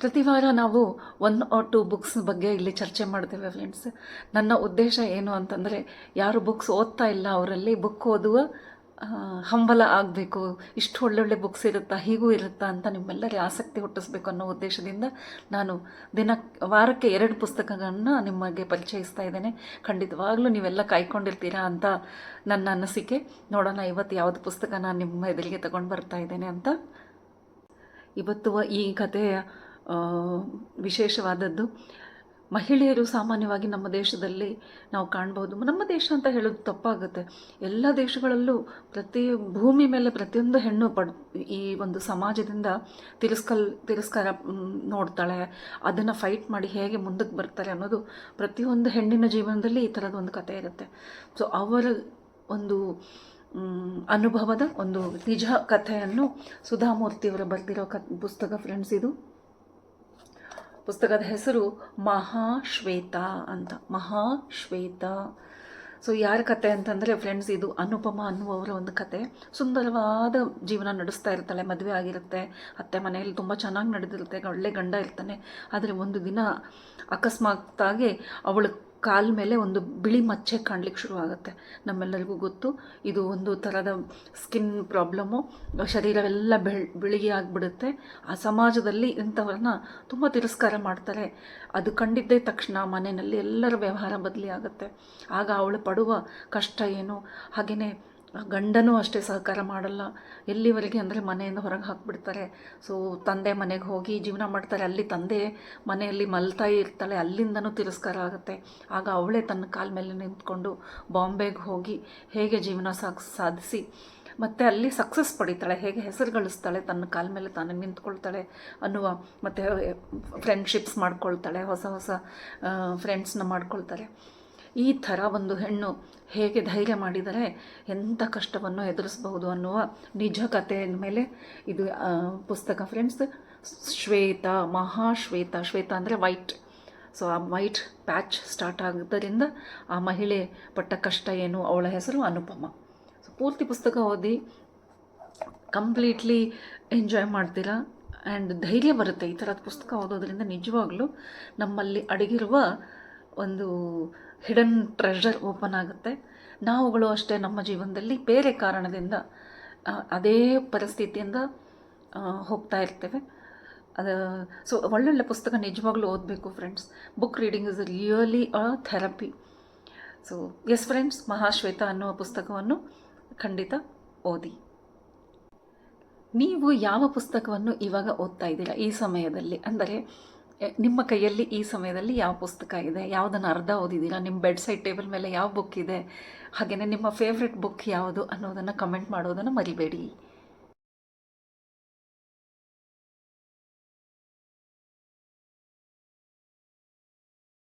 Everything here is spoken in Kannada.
ಪ್ರತಿ ವಾರ ನಾವು ಒನ್ ಆರ್ ಟು ಬುಕ್ಸ್ ಬಗ್ಗೆ ಇಲ್ಲಿ ಚರ್ಚೆ ಮಾಡ್ತೇವೆ ಫ್ರೆಂಡ್ಸ್ ನನ್ನ ಉದ್ದೇಶ ಏನು ಅಂತಂದರೆ, ಯಾರು ಬುಕ್ಸ್ ಓದ್ತಾ ಇಲ್ಲ, ಅವರಲ್ಲಿ ಬುಕ್ ಓದುವ ಹಂಬಲ ಆಗಬೇಕು. ಇಷ್ಟು ಒಳ್ಳೊಳ್ಳೆ ಬುಕ್ಸ್ ಇರುತ್ತಾ, ಹೀಗೂ ಇರುತ್ತಾ ಅಂತ ನಿಮ್ಮೆಲ್ಲರಿಗೆ ಆಸಕ್ತಿ ಹುಟ್ಟಿಸ್ಬೇಕು ಅನ್ನೋ ಉದ್ದೇಶದಿಂದ ನಾನು ದಿನ, ವಾರಕ್ಕೆ ಎರಡು ಪುಸ್ತಕಗಳನ್ನು ನಿಮಗೆ ಪರಿಚಯಿಸ್ತಾ ಇದ್ದೇನೆ. ಖಂಡಿತವಾಗ್ಲೂ ನೀವೆಲ್ಲ ಕಾಯ್ಕೊಂಡಿರ್ತೀರಾ ಅಂತ ನನ್ನ ಅನಿಸಿಕೆ. ನೋಡೋಣ ಇವತ್ತು ಯಾವುದು ಪುಸ್ತಕ ನಾನು ನಿಮ್ಮ ಎದುರಿಗೆ ತಗೊಂಡು ಬರ್ತಾ ಇದ್ದೇನೆ ಅಂತ. ಇವತ್ತು ಈ ಕಥೆಯ ವಿಶೇಷವಾದದ್ದು, ಮಹಿಳೆಯರು ಸಾಮಾನ್ಯವಾಗಿ ನಮ್ಮ ದೇಶದಲ್ಲಿ ನಾವು ಕಾಣ್ಬೋದು ನಮ್ಮ ದೇಶ ಅಂತ ಹೇಳೋದು ತಪ್ಪಾಗುತ್ತೆ. ಎಲ್ಲ ದೇಶಗಳಲ್ಲೂ ಪ್ರತಿ ಭೂಮಿ ಮೇಲೆ ಪ್ರತಿಯೊಂದು ಹೆಣ್ಣು ಪಡ್, ಈ ಒಂದು ಸಮಾಜದಿಂದ ತಿರಸ್ಕಲ್, ತಿರಸ್ಕಾರ ನೋಡ್ತಾಳೆ. ಅದನ್ನು ಫೈಟ್ ಮಾಡಿ ಹೇಗೆ ಮುಂದಕ್ಕೆ ಬರ್ತಾರೆ ಅನ್ನೋದು ಪ್ರತಿಯೊಂದು ಹೆಣ್ಣಿನ ಜೀವನದಲ್ಲಿ ಈ ಥರದ ಒಂದು ಕಥೆ ಇರುತ್ತೆ. ಸೊ ಅವರ ಒಂದು ಅನುಭವದ ಒಂದು ನಿಜ ಕಥೆಯನ್ನು ಸುಧಾಮೂರ್ತಿಯವರು ಬರೆದಿರೋ ಕ ಪುಸ್ತಕ ಫ್ರೆಂಡ್ಸ್ ಇದು. ಪುಸ್ತಕದ ಹೆಸರು ಮಹಾಶ್ವೇತ ಅಂತ. ಮಹಾಶ್ವೇತ. ಸೊ ಯಾರ ಕತೆ ಅಂತಂದರೆ ಫ್ರೆಂಡ್ಸ್ ಇದು ಅನುಪಮ ಅನ್ನುವವರ ಒಂದು ಕತೆ. ಸುಂದರವಾದ ಜೀವನ ನಡೆಸ್ತಾ ಇರ್ತಾಳೆ, ಮದುವೆ ಆಗಿರುತ್ತೆ, ಅತ್ತೆ ಮನೆಯಲ್ಲಿ ತುಂಬ ಚೆನ್ನಾಗಿ ನಡೆದಿರುತ್ತೆ, ಒಳ್ಳೆ ಗಂಡ ಇರ್ತಾನೆ. ಆದರೆ ಒಂದು ದಿನ ಅಕಸ್ಮಾತ್ತಾಗಿ ಅವಳ ಕಾಲ ಮೇಲೆ ಒಂದು ಬಿಳಿ ಮಚ್ಚೆ ಕಾಣ್ಲಿಕ್ಕೆ ಶುರುವಾಗುತ್ತೆ ನಮ್ಮೆಲ್ಲರಿಗೂ ಗೊತ್ತು. ಇದು ಒಂದು ಥರದ ಸ್ಕಿನ್ ಪ್ರಾಬ್ಲಮ್ಮು ಶರೀರವೆಲ್ಲ ಬೆಳ್, ಬಿಳಿಗೆ ಆಗಿಬಿಡುತ್ತೆ. ಆ ಸಮಾಜದಲ್ಲಿ ಇಂಥವ್ರನ್ನ ತುಂಬ ತಿರಸ್ಕಾರ ಮಾಡ್ತಾರೆ. ಅದು ಕಂಡಿದ್ದೇ ತಕ್ಷಣ ಮನೆಯಲ್ಲಿ ಎಲ್ಲರ ವ್ಯವಹಾರ ಬದಲಿ ಆಗುತ್ತೆ ಆಗ ಅವಳು ಪಡುವ ಕಷ್ಟ ಏನು? ಹಾಗೆಯೇ ಗಂಡನೂ ಅಷ್ಟೇ ಸಹಕಾರ ಮಾಡಲ್ಲ. ಎಲ್ಲಿವರೆಗೆ ಅಂದರೆ ಮನೆಯಿಂದ ಹೊರಗೆ ಹಾಕಿಬಿಡ್ತಾರೆ. ಸೊ ತಂದೆ ಮನೆಗೆ ಹೋಗಿ ಜೀವನ ಮಾಡ್ತಾರೆ. ಅಲ್ಲಿ ತಂದೆ ಮನೆಯಲ್ಲಿ ಮಲ್ತಾ ಇರ್ತಾಳೆ. ಅಲ್ಲಿಂದನೂ ತಿರಸ್ಕಾರ ಆಗುತ್ತೆ. ಆಗ ಅವಳೇ ತನ್ನ ಕಾಲ ಮೇಲೆ ನಿಂತ್ಕೊಂಡು ಬಾಂಬೆಗೆ ಹೋಗಿ ಹೇಗೆ ಜೀವನ ಸಾಗ್ ಸಾಧಿಸಿ, ಮತ್ತು ಅಲ್ಲಿ ಸಕ್ಸಸ್ ಪಡಿತಾಳೆ. ಹೇಗೆ ಹೆಸರು ಗಳಿಸ್ತಾಳೆ. ತನ್ನ ಕಾಲ ಮೇಲೆ ತಾನು ನಿಂತ್ಕೊಳ್ತಾಳೆ ಅನ್ನುವ, ಮತ್ತು ಫ್ರೆಂಡ್ಶಿಪ್ಸ್ ಮಾಡ್ಕೊಳ್ತಾಳೆ. ಹೊಸ ಹೊಸ ಫ್ರೆಂಡ್ಸ್ನ ಮಾಡ್ಕೊಳ್ತಾರೆ. ಈ ಥರ ಒಂದು ಹೆಣ್ಣು ಹೇಗೆ ಧೈರ್ಯ ಮಾಡಿದರೆ ಎಂಥ ಕಷ್ಟವನ್ನು ಎದುರಿಸಬಹುದು ಅನ್ನುವ ನಿಜ ಕಥೆ ಮೇಲೆ ಇದು ಪುಸ್ತಕ ಫ್ರೆಂಡ್ಸ್. ಶ್ವೇತ, ಮಹಾಶ್ವೇತ. ಶ್ವೇತ ಅಂದರೆ ವೈಟ್. ಸೊ ಆ ವೈಟ್ ಪ್ಯಾಚ್ ಸ್ಟಾರ್ಟ್ ಆಗೋದರಿಂದ ಆ ಮಹಿಳೆ ಪಟ್ಟ ಕಷ್ಟ ಏನು ಅವಳ ಹೆಸರು ಅನುಪಮ. ಸೊ ಪೂರ್ತಿ ಪುಸ್ತಕ ಓದಿ ಕಂಪ್ಲೀಟ್ಲಿ ಎಂಜಾಯ್ ಮಾಡ್ತೀರಾ? ಆ್ಯಂಡ್ ಧೈರ್ಯ ಬರುತ್ತೆ ಈ ಥರದ ಪುಸ್ತಕ ಓದೋದ್ರಿಂದ ನಿಜವಾಗ್ಲೂ ನಮ್ಮಲ್ಲಿ ಅಡಗಿರುವ ಒಂದು ಹಿಡನ್ ಟ್ರೆಷರ್ ಓಪನ್ ಆಗುತ್ತೆ. ನಾವುಗಳು ಅಷ್ಟೇ ನಮ್ಮ ಜೀವನದಲ್ಲಿ ಬೇರೆ ಕಾರಣದಿಂದ ಅದೇ ಪರಿಸ್ಥಿತಿಯಿಂದ ಹೋಗ್ತಾ ಇರ್ತೇವೆ. ಅದು ಸೊ ಒಳ್ಳೊಳ್ಳೆ ಪುಸ್ತಕ ನಿಜವಾಗ್ಲೂ ಓದಬೇಕು friends book reading is really a therapy so yes friends Mahashweta ಅನ್ನುವ ಪುಸ್ತಕವನ್ನು ಖಂಡಿತ ಓದಿ. ನೀವು ಯಾವ ಪುಸ್ತಕವನ್ನು ಇವಾಗ ಓದ್ತಾ ಇದ್ದೀರಾ ಈ ಸಮಯದಲ್ಲಿ? ಅಂದರೆ ನಿಮ್ಮ ಕೈಯಲ್ಲಿ ಈ ಸಮಯದಲ್ಲಿ ಯಾವ ಪುಸ್ತಕ ಇದೆ? ಯಾವುದನ್ನು ಅರ್ಧ ಓದಿದ್ದೀರಾ? ನಿಮ್ಮ ಬೆಡ್ ಸೈಡ್ ಟೇಬಲ್ ಮೇಲೆ ಯಾವ ಬುಕ್ ಇದೆ? ಹಾಗೆಯೇ ನಿಮ್ಮ ಫೇವ್ರೆಟ್ ಬುಕ್ ಯಾವುದು ಅನ್ನೋದನ್ನು ಕಮೆಂಟ್ ಮಾಡೋದನ್ನು ಮರಿಬೇಡಿ.